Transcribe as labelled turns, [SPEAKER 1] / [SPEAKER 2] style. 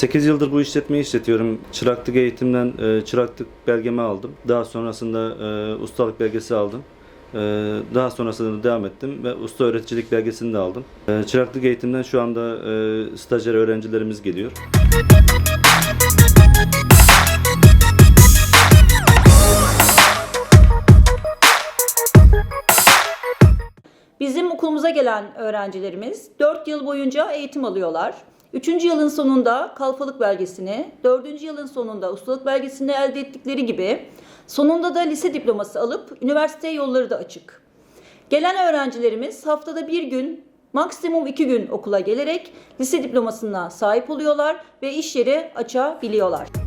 [SPEAKER 1] 8 yıldır bu işletmeyi işletiyorum. Çıraklık eğitimden e, çıraklık belgemi aldım. Daha sonrasında e, ustalık belgesi aldım. E, daha sonrasında da devam ettim ve usta öğreticilik belgesini de aldım. E, çıraklık eğitimden şu anda e, stajyer öğrencilerimiz geliyor.
[SPEAKER 2] Bizim okulumuza gelen öğrencilerimiz 4 yıl boyunca eğitim alıyorlar. 3. yılın sonunda kalfalık belgesini, 4. yılın sonunda ustalık belgesini elde ettikleri gibi sonunda da lise diploması alıp üniversite yolları da açık. Gelen öğrencilerimiz haftada bir gün, maksimum iki gün okula gelerek lise diplomasına sahip oluyorlar ve iş yeri açabiliyorlar.